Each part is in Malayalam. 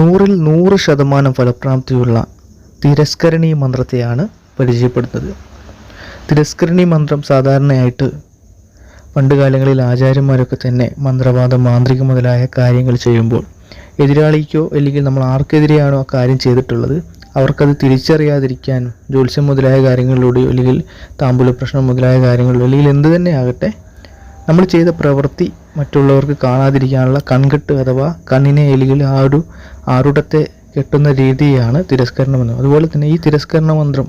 നൂറിൽ നൂറ് ശതമാനം ഫലപ്രാപ്തിയുള്ള തിരസ്കരണീയ മന്ത്രത്തെയാണ് പരിചയപ്പെടുന്നത്. തിരസ്കരണി മന്ത്രം സാധാരണയായിട്ട് പണ്ട് കാലങ്ങളിൽ ആചാര്യന്മാരൊക്കെ തന്നെ മന്ത്രവാദം മാന്ത്രികം മുതലായ കാര്യങ്ങൾ ചെയ്യുമ്പോൾ എതിരാളിക്കോ അല്ലെങ്കിൽ നമ്മൾ ആർക്കെതിരെയാണോ ആ കാര്യം ചെയ്തിട്ടുള്ളത് അവർക്കത് തിരിച്ചറിയാതിരിക്കാൻ ജോത്സ്യം മുതലായ കാര്യങ്ങളിലൂടെയോ അല്ലെങ്കിൽ താമ്പൂല പ്രശ്നം മുതലായ കാര്യങ്ങളിലോ അല്ലെങ്കിൽ എന്ത് തന്നെ ആകട്ടെ നമ്മൾ ചെയ്ത പ്രവൃത്തി മറ്റുള്ളവർക്ക് കാണാതിരിക്കാനുള്ള കൺകെട്ട് അഥവാ കണ്ണിനെ എലികൾ ആ ഒരു ആരുടത്തെ കെട്ടുന്ന രീതിയാണ് തിരസ്കരണമെന്ന് അതുപോലെ തന്നെ ഈ തിരസ്കരണ മന്ത്രം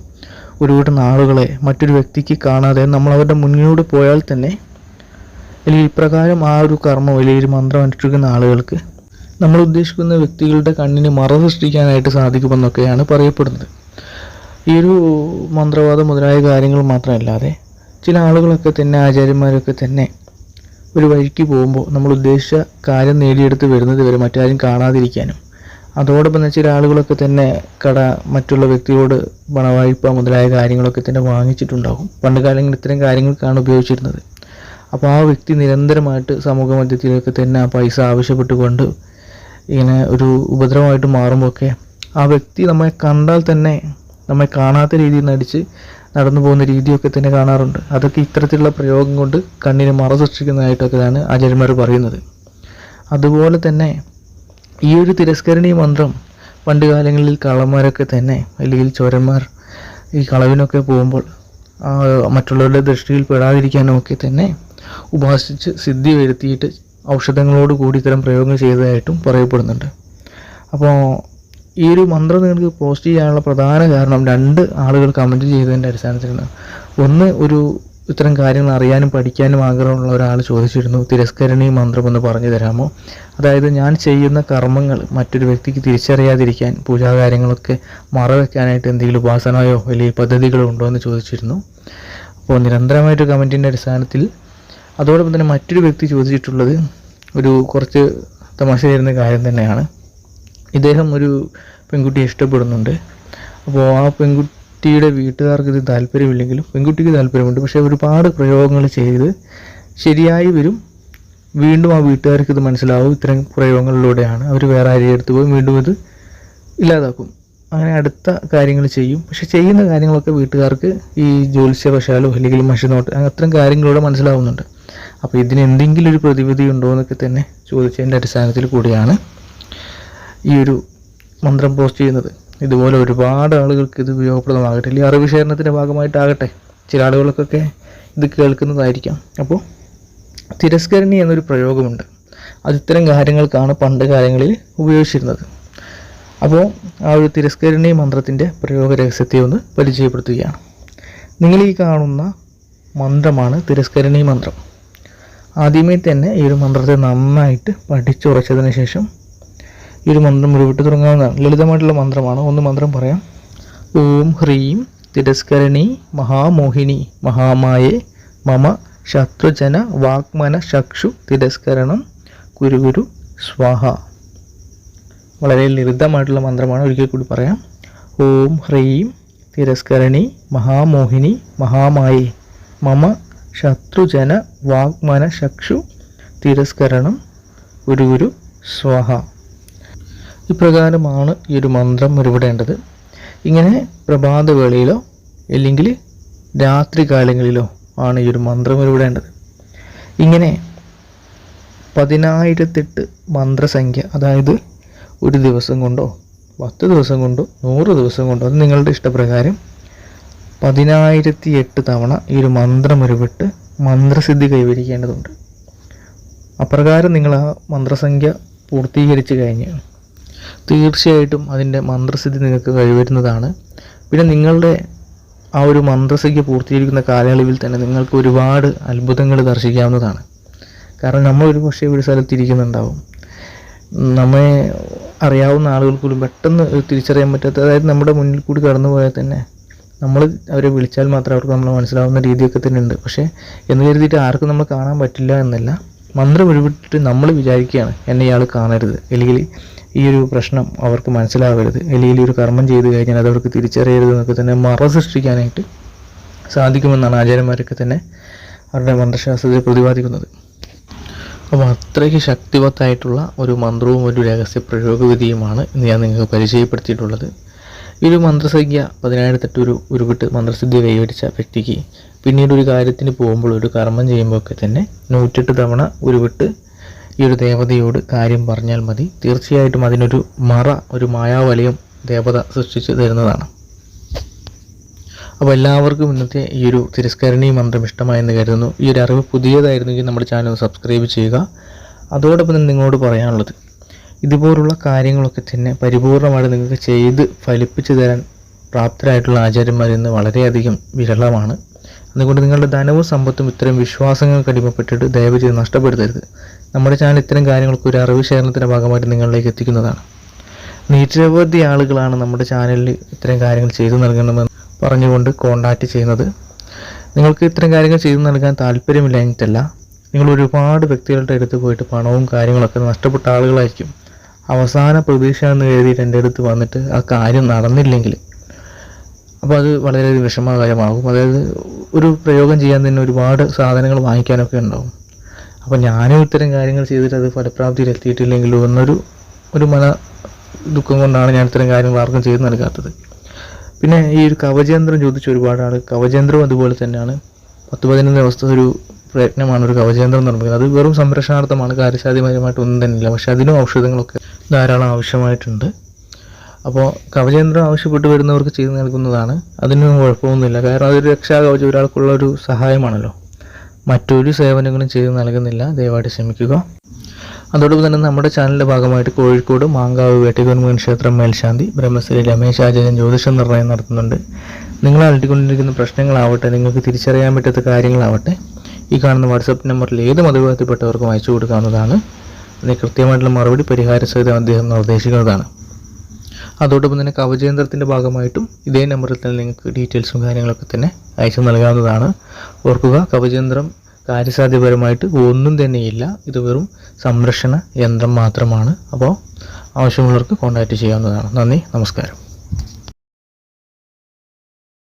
ഒരു കൂട്ടം ആളുകളെ മറ്റൊരു വ്യക്തിക്ക് കാണാതെ നമ്മൾ അവരുടെ മുന്നിലൂടെ പോയാൽ തന്നെ അല്ലെങ്കിൽ ഇപ്രകാരം ആ ഒരു കർമ്മം അല്ലെങ്കിൽ മന്ത്രം അനുഷ്ഠിക്കുന്ന ആളുകൾക്ക് നമ്മൾ ഉദ്ദേശിക്കുന്ന വ്യക്തികളുടെ കണ്ണിന് മറ സൃഷ്ടിക്കാനായിട്ട് സാധിക്കുമെന്നൊക്കെയാണ് പറയപ്പെടുന്നത്. ഈ ഒരു മന്ത്രവാദം മുതലായ കാര്യങ്ങൾ മാത്രമല്ലാതെ ചില ആളുകളൊക്കെ തന്നെ ആചാര്യന്മാരൊക്കെ തന്നെ ഒരു വഴിക്ക് പോകുമ്പോൾ നമ്മൾ ഉദ്ദേശിച്ച കാര്യം നേടിയെടുത്ത് വരുന്നത് വരെ മറ്റാരും കാണാതിരിക്കാനും. അതോടൊപ്പം ചില ആളുകളൊക്കെ തന്നെ കട മറ്റുള്ള വ്യക്തിയോട് പണവായ്പ മുതലായ കാര്യങ്ങളൊക്കെ തന്നെ വാങ്ങിച്ചിട്ടുണ്ടാകും. പണ്ട് കാലങ്ങളിൽ ഇത്തരം കാര്യങ്ങൾക്കാണ് ഉപയോഗിച്ചിരുന്നത്. അപ്പോൾ ആ വ്യക്തി നിരന്തരമായിട്ട് സമൂഹ മധ്യത്തിലൊക്കെ തന്നെ ആ പൈസ ആവശ്യപ്പെട്ടുകൊണ്ട് ഇങ്ങനെ ഒരു ഉപദ്രവമായിട്ട് മാറുമ്പോഴൊക്കെ ആ വ്യക്തി നമ്മെ കണ്ടാൽ തന്നെ നമ്മെ കാണാത്ത രീതിയിൽ നടിച്ച് നടന്നു പോകുന്ന രീതിയൊക്കെ തന്നെ കാണാറുണ്ട്. അതൊക്കെ ഇത്തരത്തിലുള്ള പ്രയോഗം കൊണ്ട് കണ്ണിന് മറ സൃഷ്ടിക്കുന്നതായിട്ടൊക്കെയാണ് ആചാര്യന്മാർ പറയുന്നത്. അതുപോലെ തന്നെ ഈ ഒരു തിരസ്കരണീയ മന്ത്രം പണ്ട് കാലങ്ങളിൽ കള്ളന്മാരൊക്കെ തന്നെ അല്ലെങ്കിൽ ചോരന്മാർ ഈ കളവിനൊക്കെ പോകുമ്പോൾ മറ്റുള്ളവരുടെ ദൃഷ്ടിയിൽ പെടാതിരിക്കാനും ഒക്കെ തന്നെ ഉപാസിച്ച് സിദ്ധി വരുത്തിയിട്ട് ഔഷധങ്ങളോട് കൂടി ഇത്തരം പ്രയോഗം ചെയ്തതായിട്ടും പറയപ്പെടുന്നുണ്ട്. അപ്പോൾ ഈ ഒരു മന്ത്രം നിങ്ങൾക്ക് പോസ്റ്റ് ചെയ്യാനുള്ള പ്രധാന കാരണം രണ്ട് ആളുകൾ കമന്റ് ചെയ്തതിന്റെ അടിസ്ഥാനത്തിലാണ്. ഒന്ന് ഒരു ഇത്തരം കാര്യങ്ങൾ അറിയാനും പഠിക്കാനും ആഗ്രഹമുള്ള ഒരാൾ ചോദിച്ചിരുന്നു തിരസ്കരണീ മന്ത്രം ഒന്ന് പറഞ്ഞു തരാമോ? അതായത് ഞാൻ ചെയ്യുന്ന കർമ്മങ്ങൾ മറ്റൊരു വ്യക്തിക്ക് തിരിച്ചറിയാതിരിക്കാൻ പൂജാകാര്യങ്ങളൊക്കെ മറവെക്കാനായിട്ട് എന്തെങ്കിലും ഉപാസനയോ വലിയ പദ്ധതികളോ ഉണ്ടോ എന്ന് ചോദിച്ചിരുന്നു. അപ്പോൾ നിരന്തരമായിട്ട് കമന്റിന്റെ അടിസ്ഥാനത്തിൽ അതോടൊപ്പം തന്നെ മറ്റൊരു വ്യക്തി ചോദിച്ചിട്ടുള്ളത് ഒരു കുറച്ച് തമാശ തരുന്ന കാര്യം തന്നെയാണ്. ഇദ്ദേഹം ഒരു പെൺകുട്ടിയെ ഇഷ്ടപ്പെടുന്നുണ്ട്. അപ്പോൾ ആ പെൺകുട്ടിയുടെ വീട്ടുകാർക്ക് ഇത് താല്പര്യമില്ലെങ്കിലും പെൺകുട്ടിക്ക് താല്പര്യമുണ്ട്. പക്ഷേ ഒരുപാട് പ്രയോഗങ്ങൾ ചെയ്ത് ശരിയായി വരും. വീണ്ടും ആ വീട്ടുകാർക്ക് ഇത് മനസ്സിലാവും. ഇത്തരം പ്രയോഗങ്ങളിലൂടെയാണ് അവർ വേറെ ആരെയും എടുത്തു പോയി വീണ്ടും ഇത് ഇല്ലാതാക്കും. അങ്ങനെ അടുത്ത കാര്യങ്ങൾ ചെയ്യും. പക്ഷെ ചെയ്യുന്ന കാര്യങ്ങളൊക്കെ വീട്ടുകാർക്ക് ഈ ജ്യോത്സ്യവശാലോ അല്ലെങ്കിൽ മഷിനോട്ട് അത്തരം കാര്യങ്ങളിലൂടെ മനസ്സിലാവുന്നുണ്ട്. അപ്പോൾ ഇതിന് എന്തെങ്കിലും ഒരു പ്രതിവിധി ഉണ്ടോ എന്നൊക്കെ തന്നെ ചോദിച്ചതിന്റെ അടിസ്ഥാനത്തിൽ കൂടിയാണ് ഈ ഒരു മന്ത്രം പോസ്റ്റ് ചെയ്യുന്നത്. ഇതുപോലെ ഒരുപാട് ആളുകൾക്ക് ഇത് ഉപയോഗപ്രദമാകട്ടെ. അല്ലെങ്കിൽ അറിവ് ശേഖരണത്തിന്റെ ഭാഗമായിട്ടാകട്ടെ. ചില ആളുകൾക്കൊക്കെ ഇത് കേൾക്കുന്നതായിരിക്കാം. അപ്പോൾ തിരസ്കരണി എന്നൊരു പ്രയോഗമുണ്ട്. അത് ഇത്തരം കാര്യങ്ങൾക്കാണ് പണ്ട് കാലങ്ങളിൽ ഉപയോഗിച്ചിരുന്നത്. അപ്പോൾ ആ ഒരു തിരസ്കരണി മന്ത്രത്തിന്റെ പ്രയോഗ രഹസ്യത്തെ ഒന്ന് പരിചയപ്പെടുത്തുകയാണ്. നിങ്ങൾ ഈ കാണുന്ന മന്ത്രമാണ് തിരസ്കരണി മന്ത്രം. ആദ്യമേ തന്നെ ഈ ഒരു മന്ത്രത്തെ നന്നായിട്ട് പഠിച്ചുറച്ചതിന് ശേഷം ഈ ഒരു മന്ത്രം ഉരുവിട്ട് തുടങ്ങാവുന്നതാണ് ലളിതമായിട്ടുള്ള മന്ത്രമാണ്. ഒന്ന് മന്ത്രം പറയാം. ഓം ഹ്രീം തിരസ്കരണി മഹാമോഹിനി മഹാമായേ മമ ശത്രുജന വാഗ്മന ചക്ഷു തിരസ്കരണം കുരുകുരു സ്വാഹ. വളരെ ലളിതമായിട്ടുള്ള മന്ത്രമാണ്. ഒരിക്കൽ കൂടി പറയാം. ഓം ഹ്രീം തിരസ്കരണി മഹാമോഹിനി മഹാമായേ മമ ശത്രുജന വാഗ്മന ചക്ഷു തിരസ്കരണം ഗുരുഗുരു സ്വാഹ. ഇപ്രകാരമാണ് ഈ ഒരു മന്ത്രം ഉരുവിടേണ്ടത്. ഇങ്ങനെ പ്രഭാതവേളയിലോ അല്ലെങ്കിൽ രാത്രി കാലങ്ങളിലോ ആണ് ഈ ഒരു മന്ത്രം ഉരുവിടേണ്ടത്. ഇങ്ങനെ പതിനായിരത്തെട്ട് മന്ത്രസംഖ്യ അതായത് ഒരു ദിവസം കൊണ്ടോ പത്ത് ദിവസം കൊണ്ടോ നൂറ് ദിവസം കൊണ്ടോ അത് നിങ്ങളുടെ ഇഷ്ടപ്രകാരം പതിനായിരത്തി എട്ട് തവണ ഈ ഒരു മന്ത്രം ഉരുവിട്ട് മന്ത്രസിദ്ധി കൈവരിക്കേണ്ടതുണ്ട്. അപ്രകാരം നിങ്ങൾ ആ മന്ത്രസംഖ്യ പൂർത്തീകരിച്ച് കഴിഞ്ഞ് തീർച്ചയായിട്ടും അതിന്റെ മന്ത്രസിദ്ധി നിങ്ങൾക്ക് കഴിവരുന്നതാണ്. പിന്നെ നിങ്ങളുടെ ആ ഒരു മന്ത്രസിദ്ധി പൂർത്തീകരിക്കുന്ന കാലയളവിൽ തന്നെ നിങ്ങൾക്ക് ഒരുപാട് അത്ഭുതങ്ങൾ ദർശിക്കാവുന്നതാണ്. കാരണം നമ്മൾ ഒരു പക്ഷേ ഒരു സ്ഥലത്ത് ഇരിക്കുന്നുണ്ടാവും നമ്മെ അറിയാവുന്ന ആളുകൾക്ക് പോലും പെട്ടെന്ന് തിരിച്ചറിയാൻ പറ്റാത്ത അതായത് നമ്മുടെ മുന്നിൽ കൂടി കടന്നു പോയാൽ തന്നെ നമ്മൾ അവരെ വിളിച്ചാൽ മാത്രമേ അവർക്ക് നമ്മൾ മനസ്സിലാവുന്ന രീതിയൊക്കെ തന്നെ ഉണ്ട്. പക്ഷേ എന്ന് കരുതിയിട്ട് ആർക്കും നമ്മൾ കാണാൻ പറ്റില്ല എന്നല്ല. മന്ത്രം ഒഴിവിട്ടിട്ട് നമ്മൾ വിചാരിക്കുകയാണ് എന്നെ ഇയാൾ കാണരുത്. അല്ലെങ്കിൽ ഈ ഒരു പ്രശ്നം അവർക്ക് മനസ്സിലാവരുത് അല്ലെങ്കിൽ ഒരു കർമ്മം ചെയ്തു കഴിഞ്ഞാൽ അത് അവർക്ക് തിരിച്ചറിയരുത് എന്നൊക്കെ തന്നെ മറ സൃഷ്ടിക്കാനായിട്ട് സാധിക്കുമെന്നാണ് ആചാര്യന്മാരൊക്കെ തന്നെ അവരുടെ മന്ത്രശാസ്ത്രത്തിൽ പ്രതിപാദിക്കുന്നത്. അപ്പോൾ അത്രയ്ക്ക് ശക്തിവത്തായിട്ടുള്ള ഒരു മന്ത്രവും ഒരു രഹസ്യ പ്രയോഗവിധിയുമാണ് ഇന്ന് ഞാൻ നിങ്ങൾക്ക് പരിചയപ്പെടുത്തിയിട്ടുള്ളത്. ഈ ഒരു മന്ത്രസംഖ്യ പതിനായിരത്തെട്ട് ഒരു ഉരുവിട്ട് മന്ത്രസിദ്ധി കൈവരിച്ച വ്യക്തിക്ക് പിന്നീട് ഒരു കാര്യത്തിന് പോകുമ്പോൾ ഒരു കർമ്മം ചെയ്യുമ്പോഴൊക്കെ തന്നെ നൂറ്റെട്ട് തവണ ഉരുവിട്ട് ഈ ഒരു ദേവതയോട് കാര്യം പറഞ്ഞാൽ മതി. തീർച്ചയായിട്ടും അതിനൊരു മറ ഒരു മായാവലയം ദേവത സൃഷ്ടിച്ച് തരുന്നതാണ്. അപ്പോൾ എല്ലാവർക്കും ഇന്നത്തെ ഈ ഒരു തിരസ്കരണീ മന്ത്രം ഇഷ്ടമായെന്ന് കരുതുന്നു. ഈ ഒരു അറിവ് പുതിയതായിരുന്നെങ്കിൽ നമ്മുടെ ചാനൽ സബ്സ്ക്രൈബ് ചെയ്യുക. അതോടൊപ്പം തന്നെ നിങ്ങളോട് പറയാനുള്ളത് ഇതുപോലുള്ള കാര്യങ്ങളൊക്കെ തന്നെ പരിപൂർണമായിട്ട് നിങ്ങൾക്ക് ചെയ്ത് ഫലിപ്പിച്ചു തരാൻ പ്രാപ്തരായിട്ടുള്ള ആചാര്യന്മാരിൽ നിന്ന് വളരെയധികം വിരളമാണ്. അതുകൊണ്ട് നിങ്ങളുടെ ധനവും സമ്പത്തും ഇത്തരം വിശ്വാസങ്ങൾക്ക് അടിമപ്പെട്ടിട്ട് ദയവ് ചെയ്ത് നഷ്ടപ്പെടുത്തരുത്. നമ്മുടെ ചാനൽ ഇത്തരം കാര്യങ്ങൾക്ക് ഒരു അറിവ് ശേഖരണത്തിന്റെ ഭാഗമായിട്ട് നിങ്ങളിലേക്ക് എത്തിക്കുന്നതാണ്. നിരവധി ആളുകളാണ് നമ്മുടെ ചാനലിൽ ഇത്തരം കാര്യങ്ങൾ ചെയ്തു നൽകണമെന്ന് പറഞ്ഞുകൊണ്ട് കോണ്ടാക്റ്റ് ചെയ്യുന്നത്. നിങ്ങൾക്ക് ഇത്തരം കാര്യങ്ങൾ ചെയ്തു നൽകാൻ താല്പര്യമില്ലായിട്ടല്ല നിങ്ങൾ ഒരുപാട് വ്യക്തികളുടെ അടുത്ത് പോയിട്ട് പണവും കാര്യങ്ങളൊക്കെ നഷ്ടപ്പെട്ട ആളുകളായിരിക്കും. അവസാന പ്രതീക്ഷ എന്ന് എഴുതിയിട്ട് എന്റെ അടുത്ത് വന്നിട്ട് ആ കാര്യം നടന്നില്ലെങ്കിൽ അപ്പോൾ അത് വളരെ വിഷമകരമാകും. അതായത് ഒരു പ്രയോഗം ചെയ്യാൻ തന്നെ ഒരുപാട് സാധനങ്ങൾ വാങ്ങിക്കാനൊക്കെ ഉണ്ടാവും. അപ്പോൾ ഞാനും ഇത്തരം കാര്യങ്ങൾ ചെയ്തിട്ട് അത് ഫലപ്രാപ്തിയിൽ എത്തിയിട്ടില്ലെങ്കിലോ എന്നൊരു ഒരു മന ദുഃഖം കൊണ്ടാണ് ഞാൻ ഇത്തരം കാര്യങ്ങൾ ആർക്കും ചെയ്തു നൽകാത്തത്. പിന്നെ ഈ ഒരു കവചേന്ദ്രം ചോദിച്ച ഒരുപാട് ആൾ കവചേന്ദ്രം അതുപോലെ തന്നെയാണ്. പത്ത് പതിനൊന്ന് ദിവസത്തെ ഒരു പ്രയത്നമാണ് ഒരു കവചേന്ദ്രം നിർമ്മിക്കുന്നത്. അത് വെറും സംരക്ഷണാർത്ഥമാണ്. കാര്യസാധ്യപരമായിട്ട് ഒന്നും ഇല്ല പക്ഷെ അതിനും ഔഷധങ്ങളൊക്കെ ധാരാളം ആവശ്യമായിട്ടുണ്ട്. അപ്പോൾ കവചയന്ത്രം ആവശ്യപ്പെട്ട് വരുന്നവർക്ക് ചെയ്തു നൽകുന്നതാണ്. അതിനൊന്നും കുഴപ്പമൊന്നുമില്ല. കാരണം അതൊരു രക്ഷാകവചം ഒരാൾക്കുള്ള ഒരു സഹായമാണല്ലോ. മറ്റൊരു സേവനങ്ങളും ചെയ്തു നൽകുന്നില്ല. ദയവായിട്ട് ശ്രമിക്കുക അതോടൊപ്പം തന്നെ നമ്മുടെ ചാനലിന്റെ ഭാഗമായിട്ട് കോഴിക്കോട് മാങ്കാവ് വേട്ടികുന്മൻ ക്ഷേത്രം മേൽശാന്തി ബ്രഹ്മശ്രീ രമേശ് ആചാര്യൻ ജ്യോതിഷം നിർണയം നടത്തുന്നുണ്ട്. നിങ്ങൾ അലട്ടിക്കൊണ്ടിരിക്കുന്ന പ്രശ്നങ്ങളാവട്ടെ നിങ്ങൾക്ക് തിരിച്ചറിയാൻ പറ്റാത്ത കാര്യങ്ങളാവട്ടെ ഈ കാണുന്ന വാട്സപ്പ് നമ്പറിൽ ഏത് മതവിഭാഗത്തിൽപ്പെട്ടവർക്കും അയച്ചു കൊടുക്കാവുന്നതാണ്. അതിന് കൃത്യമായിട്ടുള്ള മറുപടി പരിഹാര സഹിതം അദ്ദേഹം നിർദ്ദേശിക്കുന്നതാണ്. അതോടൊപ്പം തന്നെ കവചേന്ദ്രത്തിന്റെ ഭാഗമായിട്ടും ഇതേ നമ്പറിൽ തന്നെ നിങ്ങൾക്ക് ഡീറ്റെയിൽസും കാര്യങ്ങളൊക്കെ തന്നെ അയച്ചു നൽകാവുന്നതാണ്. ഓർക്കുക കവചേന്ദ്രം കാര്യസാധ്യപരമായിട്ട് ഒന്നും തന്നെയില്ല. ഇത് വെറും സംരക്ഷണ യന്ത്രം മാത്രമാണ്. അപ്പോൾ ആവശ്യമുള്ളവർക്ക് കോൺടാക്റ്റ് ചെയ്യാവുന്നതാണ്. നന്ദി നമസ്കാരം.